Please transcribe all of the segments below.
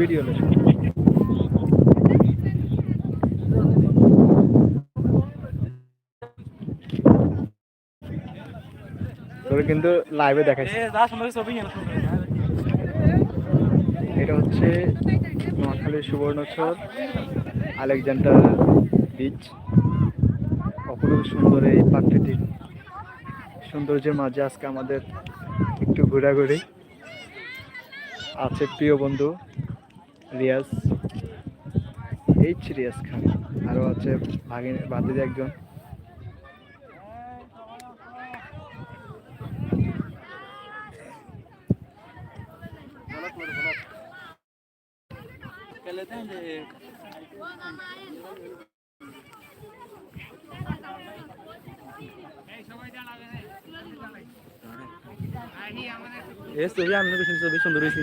Video তোর কিন্তু লাইভে দেখাইছে। এটা হচ্ছে নোয়াখালীর সুবর্ণচর আলেকজান্ডার বিচ অপরূপ সুন্দর এই প্রাকৃতিক সৌন্দর্যের মাঝে আজকে আমাদের একটু ঘোরাঘুরি। আছে প্রিয় বন্ধু রিয়াজ। এইচ রিয়াজ খান। আরও আছে ভাগিন ভাতিজা একজন। এ ছবি আমি বেশি ছবি সুন্দর হয়েছে।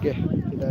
Oke, okay, kita